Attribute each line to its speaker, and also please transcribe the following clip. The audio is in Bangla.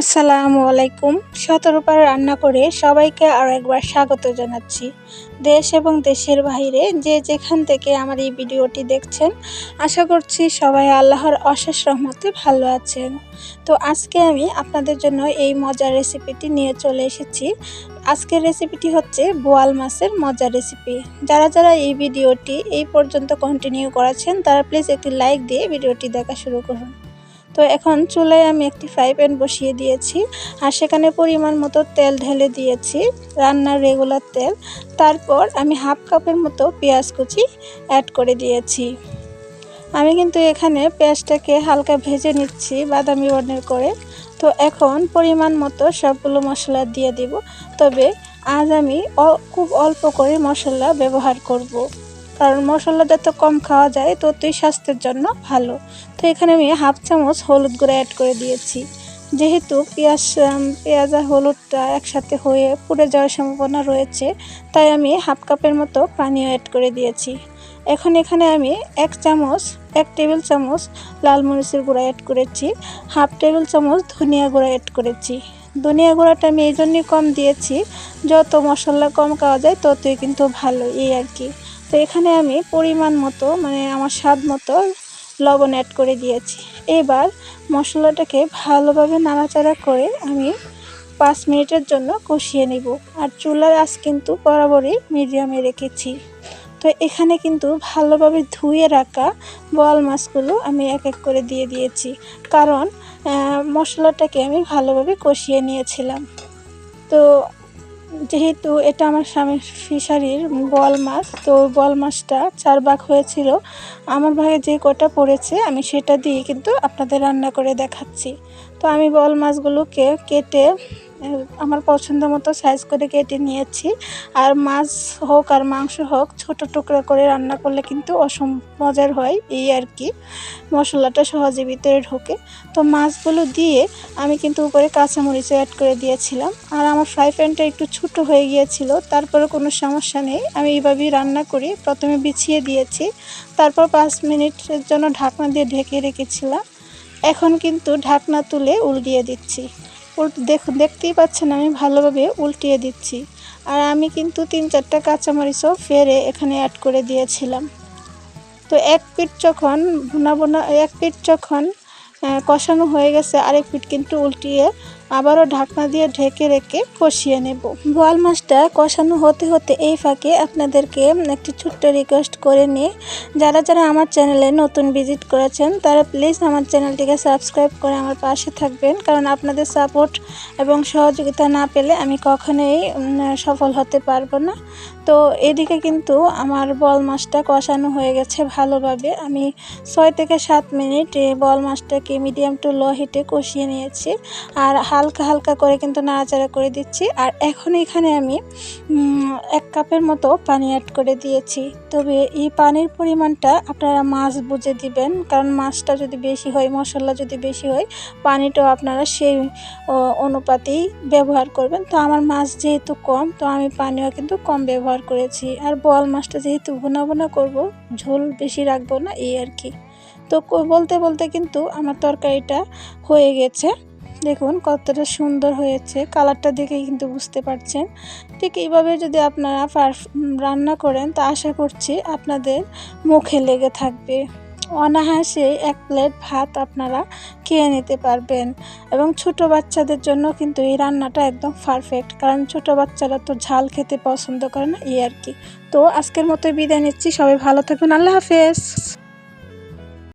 Speaker 1: আসসালামু আলাইকুম। শতরূপার রান্না করে সবাইকে আরও একবার স্বাগত জানাচ্ছি। দেশ এবং দেশের বাইরে যে যেখান থেকে আমার এই ভিডিওটি দেখছেন, আশা করছি সবাই আল্লাহর অশেষ রহমতে ভালো আছেন। তো আজকে আমি আপনাদের জন্য এই মজার রেসিপিটি নিয়ে চলে এসেছি। আজকের রেসিপিটি হচ্ছে বোয়াল মাছের মজার রেসিপি যারা যারা এই ভিডিওটি এই পর্যন্ত কন্টিনিউ করেছেন, তারা প্লিজ একটি লাইক দিয়ে ভিডিওটি দেখা শুরু করুন। তো এখন চুলায় আমি একটি ফ্রাই প্যান বসিয়ে দিয়েছি আর সেখানে পরিমাণ মতো তেল ঢেলে দিয়েছি, রান্নার রেগুলার তেল। তারপর আমি হাফ কাপের মতো পেঁয়াজ কুচি অ্যাড করে দিয়েছি। আমি কিন্তু এখানে পেঁয়াজটাকে হালকা ভেজে নিচ্ছি বাদামি বর্ণের করে। তো এখন পরিমাণ মতো সবগুলো মশলা দিয়ে দিব। তবে আজ আমি খুব অল্প করে মশলা ব্যবহার করব। কারণ মশলা যত কম খাওয়া যায় ততই স্বাস্থ্যের জন্য ভালো। তো এখানে আমি হাফ চামচ হলুদ গুঁড়ো অ্যাড করে দিয়েছি। যেহেতু পেঁয়াজ পেঁয়াজ আর হলুদটা একসাথে হয়ে পুড়ে যাওয়ার সম্ভাবনা রয়েছে, তাই আমি হাফ কাপের মতো পানিও অ্যাড করে দিয়েছি। এখন এখানে আমি এক চামচ, এক টেবিল চামচ লাল মরিচের গুঁড়া অ্যাড করেছি, হাফ টেবিল চামচ ধনিয়া গুঁড়া অ্যাড করেছি। ধনিয়া গুঁড়াটা আমি এই জন্যই কম দিয়েছি, যত মশলা কম খাওয়া যায় ততই কিন্তু ভালো, এই আর কি। তো এখানে আমি পরিমাণ মতো মানে আমার স্বাদ মতো লবণ অ্যাড করে দিয়েছি। এবার মশলাটাকে ভালোভাবে নাড়াচাড়া করে আমি পাঁচ মিনিটের জন্য কষিয়ে নেব। আর চুলার আঁচ কিন্তু বরাবরই মিডিয়ামে রেখেছি। তো এখানে কিন্তু ভালোভাবে ধুয়ে রাখা বল মাছগুলো আমি এক এক করে দিয়ে দিয়েছি। কারণ মশলাটাকে আমি ভালোভাবে কষিয়ে নিয়েছিলাম। তো যেহেতু এটা আমার স্বামীর ফিশারির বল মাছ, তো বল মাছটা চার ভাগ হয়েছিল। আমার ভাগে যে কটা পড়েছে, আমি সেটা দিয়ে কিন্তু আপনাদের রান্না করে দেখাচ্ছি। তো আমি বল মাছগুলোকে কেটে আমার পছন্দ মতো সাইজ করে কেটে নিয়েছি। আর মাছ হোক আর মাংস হোক, ছোট টুকরা করে রান্না করলে কিন্তু অসম মজার হয়, এই আর কি। মশলাটা সহজে ভিতরে ঢোকে। তো মাছগুলো দিয়ে আমি কিন্তু উপরে কাঁচামরিচ অ্যাড করে দিয়েছিলাম। আর আমার ফ্রাই প্যানটা একটু ছোটো হয়ে গিয়েছিল তারপরে কোনো সমস্যা নেই। আমি এইভাবেই রান্না করি। প্রথমে বিছিয়ে দিয়েছি, তারপর পাঁচ মিনিটের জন্য ঢাকনা দিয়ে ঢেকে রেখেছিলাম। এখন কিন্তু ঢাকনা তুলে উল্টিয়ে দিচ্ছি। উল্ট দেখ, দেখতেই পাচ্ছেন, আমি ভালোভাবে উল্টিয়ে দিচ্ছি। আর আমি কিন্তু তিন চারটা কাঁচামরিচও ফেরে এখানে অ্যাড করে দিয়েছিলাম। তো এক পিঠ যখন ভুনা বোনা এক পিঠ যখন কষানো হয়ে গেছে আরেক পিঠ কিন্তু উল্টিয়ে আবারও ঢাকনা দিয়ে ঢেকে রেখে কষিয়ে নেব। বোয়াল মাছটা কষানো হতে হতে এই ফাঁকে আপনাদেরকে একটি ছোট্ট রিকোয়েস্ট করে নিই। যারা যারা আমার চ্যানেলে নতুন ভিজিট করেছেন, তারা প্লিজ আমার চ্যানেলটিকে সাবস্ক্রাইব করে আমার পাশে থাকবেন। কারণ আপনাদের সাপোর্ট এবং সহযোগিতা না পেলে আমি কখনোই সফল হতে পারব না। তো এদিকে কিন্তু আমার বল মাছটা কষানো হয়ে গেছে ভালোভাবে। আমি ছয় থেকে সাত মিনিট বল মাছটাকে মিডিয়াম টু লো হিটে কষিয়ে নিয়েছি আর হালকা হালকা করে কিন্তু নাড়াচাড়া করে দিচ্ছি। আর এখন এখানে আমি এক কাপের মতো পানি অ্যাড করে দিয়েছি। তবে এই পানির পরিমাণটা আপনারা মাছ বুঝে দিবেন, কারণ মাছটা যদি বেশি হয়, মশলা যদি বেশি হয়, পানিটাও আপনারা সেই অনুপাতেই ব্যবহার করবেন। তো আমার মাছ যেহেতু কম, তো আমি পানিও কিন্তু কম ব্যবহার করেছি। আর বল মাছটা যেহেতু ভুনা ভুনা করব, ঝোল বেশি রাখব না, এই আর কি। তো বলতে বলতে কিন্তু আমার তরকারিটা হয়ে গেছে। দেখুন কতটা সুন্দর হয়েছে, কালারটা দেখে কিন্তু বুঝতে পারছেন। ঠিক এইভাবে যদি আপনারা রান্না করেন, তা আশা করছি আপনাদের মুখে লেগে থাকবে। অনায়াসে এক প্লেট ভাত আপনারা খেয়ে নিতে পারবেন এবং ছোট বাচ্চাদের জন্য কিন্তু এই রান্নাটা একদম পারফেক্ট কারণ ছোট বাচ্চারা তো ঝাল খেতে পছন্দ করে না, এই আর কি। তো আজকের মতো বিদায় নিচ্ছি, সবাই ভালো থাকবেন, আল্লাহ হাফেজ।